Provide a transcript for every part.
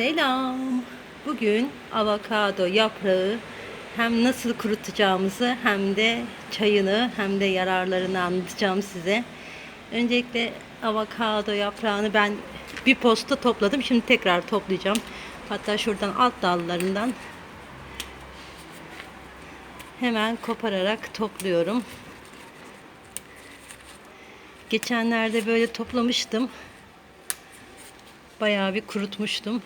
Selam. Bugün avokado yaprağı hem nasıl kurutacağımızı hem de çayını hem de yararlarını anlatacağım size. Öncelikle avokado yaprağını ben bir posta topladım. Şimdi tekrar toplayacağım. Hatta şuradan alt dallarından hemen kopararak topluyorum. Geçenlerde böyle toplamıştım. Bayağı bir kurutmuştum.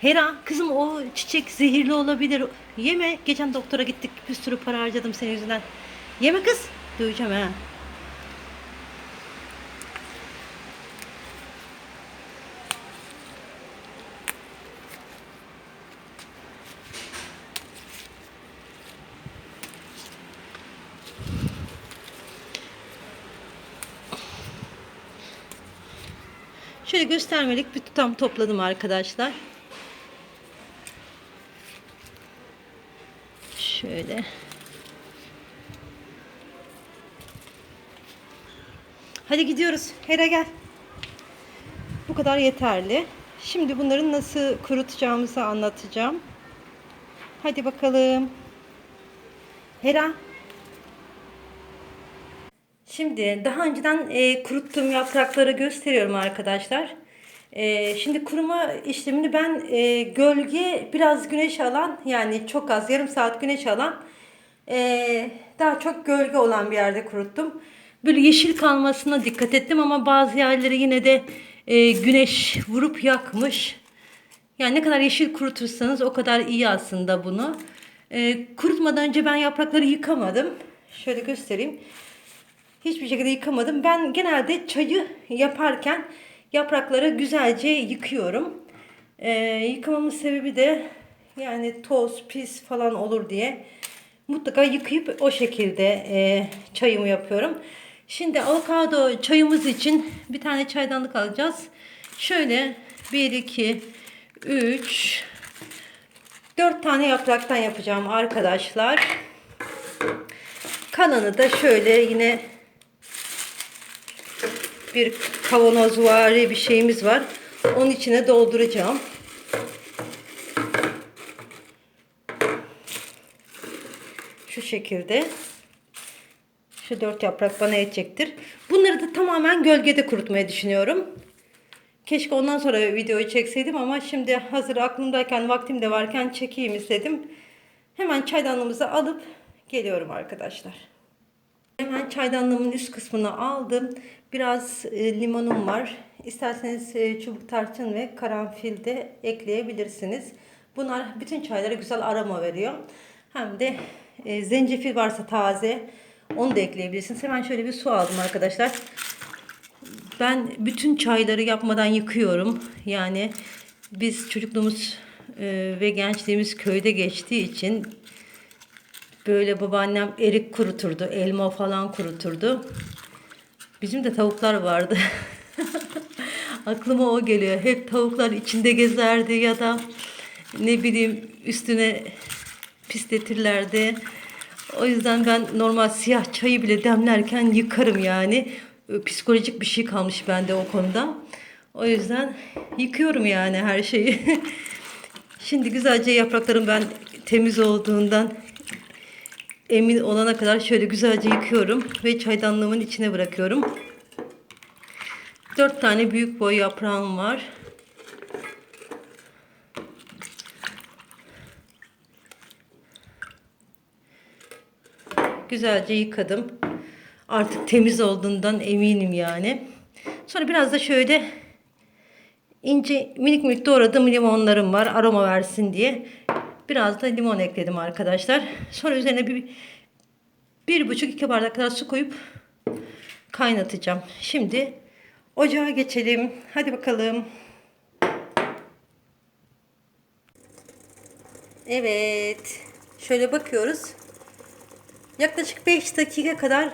Hera kızım o çiçek zehirli olabilir. Yeme. Geçen doktora gittik. Bir sürü para harcadım senin yüzünden. Yeme kız. Döveceğim ha. Şöyle göstermelik bir tutam topladım arkadaşlar. Şöyle. Hadi gidiyoruz. Hera gel. Bu kadar yeterli. Şimdi bunları nasıl kurutacağımızı anlatacağım. Hadi bakalım. Hera. Şimdi daha önceden e, kuruttuğum yaprakları gösteriyorum arkadaşlar. E, şimdi kuruma işlemini ben e, gölge biraz güneş alan yani çok az yarım saat güneş alan e, daha çok gölge olan bir yerde kuruttum. Böyle yeşil kalmasına dikkat ettim ama bazı yerleri yine de e, güneş vurup yakmış. Yani ne kadar yeşil kurutursanız o kadar iyi aslında bunu. E, kurutmadan önce ben yaprakları yıkamadım. Şöyle göstereyim. Hiçbir şekilde yıkamadım. Ben genelde çayı yaparken yaprakları güzelce yıkıyorum. Ee, yıkamamın sebebi de yani toz, pis falan olur diye mutlaka yıkayıp o şekilde e, çayımı yapıyorum. Şimdi avokado çayımız için bir tane çaydanlık alacağız. Şöyle 1, 2, 3, 4 tane yapraktan yapacağım arkadaşlar. Kalanı da şöyle yine bir kavanoz var bir şeyimiz var. Onun içine dolduracağım. Şu şekilde. Şu dört yaprak bana yetecektir. Bunları da tamamen gölgede kurutmayı düşünüyorum. Keşke ondan sonra videoyu çekseydim ama şimdi hazır aklımdayken vaktim de varken çekeyim istedim. Hemen çaydanlığımızı alıp geliyorum arkadaşlar. Hemen çaydanlığımın üst kısmını aldım. Biraz e, limonum var. İsterseniz e, çubuk tarçın ve karanfil de ekleyebilirsiniz. Bunlar bütün çaylara güzel aroma veriyor. Hem de e, zencefil varsa taze onu da ekleyebilirsiniz. Hemen şöyle bir su aldım arkadaşlar. Ben bütün çayları yapmadan yıkıyorum. Yani biz çocukluğumuz e, ve gençliğimiz köyde geçtiği için Böyle babaannem erik kuruturdu, elma falan kuruturdu. Bizim de tavuklar vardı. Aklıma o geliyor. Hep tavuklar içinde gezerdi ya da ne bileyim üstüne pisletirlerdi. O yüzden ben normal siyah çayı bile demlerken yıkarım yani. Psikolojik bir şey kalmış bende o konuda. O yüzden yıkıyorum yani her şeyi. Şimdi güzelce yapraklarım ben temiz olduğundan emin olana kadar şöyle güzelce yıkıyorum ve çaydanlığımın içine bırakıyorum. 4 tane büyük boy yaprağım var. Güzelce yıkadım. Artık temiz olduğundan eminim yani. Sonra biraz da şöyle ince minik minik doğradığım limonlarım var aroma versin diye. Biraz da limon ekledim arkadaşlar. Sonra üzerine bir, bir buçuk iki bardak kadar su koyup kaynatacağım. Şimdi ocağa geçelim. Hadi bakalım. Evet. Şöyle bakıyoruz. Yaklaşık 5 dakika kadar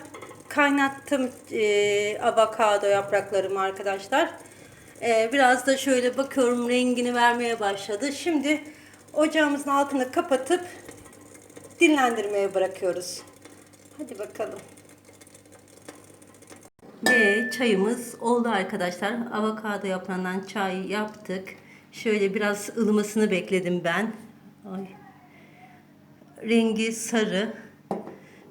kaynattım e, avokado yapraklarımı arkadaşlar. E, biraz da şöyle bakıyorum rengini vermeye başladı. Şimdi ocağımızın altını kapatıp dinlendirmeye bırakıyoruz. Hadi bakalım. Ve çayımız oldu arkadaşlar. Avokado yaprağından çay yaptık. Şöyle biraz ılımasını bekledim ben. Ay. Rengi sarı.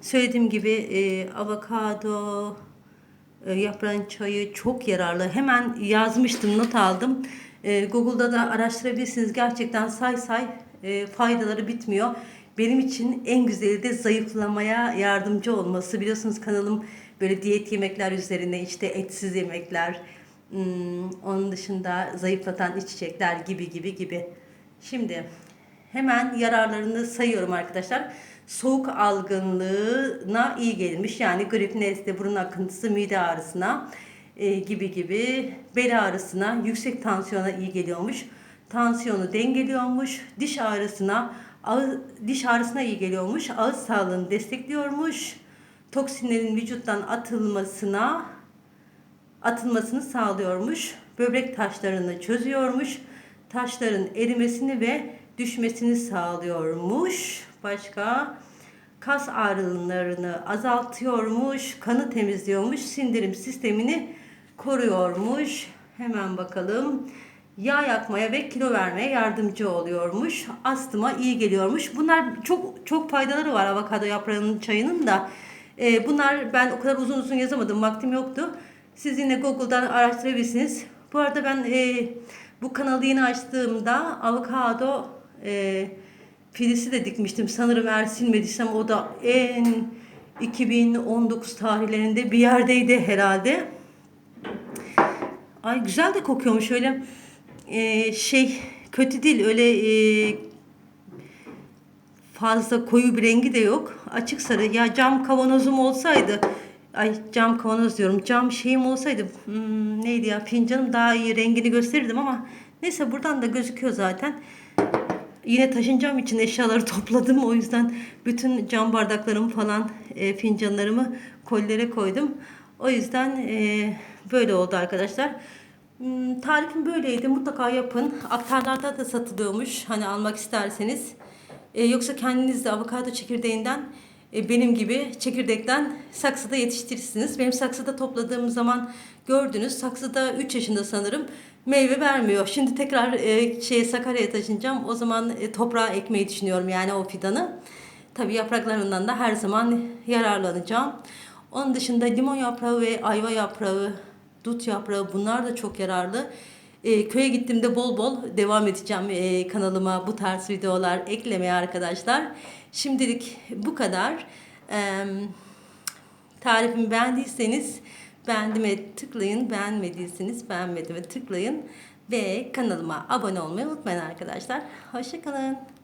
Söylediğim gibi e, avokado e, yaprağın çayı çok yararlı. Hemen yazmıştım, not aldım. E, Google'da da araştırabilirsiniz. Gerçekten say say e, faydaları bitmiyor. Benim için en güzeli de zayıflamaya yardımcı olması. Biliyorsunuz kanalım böyle diyet yemekler üzerine işte etsiz yemekler, hmm, onun dışında zayıflatan içecekler gibi gibi gibi. Şimdi hemen yararlarını sayıyorum arkadaşlar. Soğuk algınlığına iyi gelmiş. Yani grip, nezle, burun akıntısı, mide ağrısına e, gibi gibi bel ağrısına, yüksek tansiyona iyi geliyormuş. Tansiyonu dengeliyormuş. Diş ağrısına, ağız, diş ağrısına iyi geliyormuş. Ağız sağlığını destekliyormuş. Toksinlerin vücuttan atılmasına atılmasını sağlıyormuş. Böbrek taşlarını çözüyormuş. Taşların erimesini ve düşmesini sağlıyormuş. Başka kas ağrılarını azaltıyormuş, kanı temizliyormuş, sindirim sistemini koruyormuş. Hemen bakalım. Yağ yakmaya ve kilo vermeye yardımcı oluyormuş. Astıma iyi geliyormuş. Bunlar çok çok faydaları var avokado yaprağının çayının da. Ee, bunlar ben o kadar uzun uzun yazamadım. Vaktim yoktu. Siz yine Google'dan araştırabilirsiniz. Bu arada ben e, bu kanalı yeni açtığımda avokado e, filisi de dikmiştim. Sanırım eğer silmediysem o da en 2019 tarihlerinde bir yerdeydi herhalde. Ay güzel de kokuyormuş öyle e, şey kötü değil öyle e, fazla koyu bir rengi de yok. Açık sarı. Ya cam kavanozum olsaydı ay cam kavanoz diyorum. Cam şeyim olsaydı hmm, neydi ya fincanım daha iyi rengini gösterirdim ama neyse buradan da gözüküyor zaten. Yine taşınacağım için eşyaları topladım. O yüzden bütün cam bardaklarımı falan e, fincanlarımı kollere koydum. O yüzden e, böyle oldu arkadaşlar. Hmm, tarifim böyleydi. Mutlaka yapın. Aktarlarda da satılıyormuş. Hani almak isterseniz. E, yoksa kendiniz de avokado çekirdeğinden e, benim gibi çekirdekten saksıda yetiştirirsiniz. Benim saksıda topladığım zaman gördünüz. Saksıda 3 yaşında sanırım meyve vermiyor. Şimdi tekrar e, şeye Sakarya'ya taşınacağım. O zaman e, toprağa ekmeyi düşünüyorum yani o fidanı. Tabii yapraklarından da her zaman yararlanacağım. Onun dışında limon yaprağı ve ayva yaprağı, dut yaprağı bunlar da çok yararlı. E, köye gittiğimde bol bol devam edeceğim e, kanalıma bu tarz videolar eklemeye arkadaşlar. Şimdilik bu kadar. E, tarifimi beğendiyseniz beğendime tıklayın. Beğenmediyseniz beğenmedime tıklayın. Ve kanalıma abone olmayı unutmayın arkadaşlar. Hoşçakalın.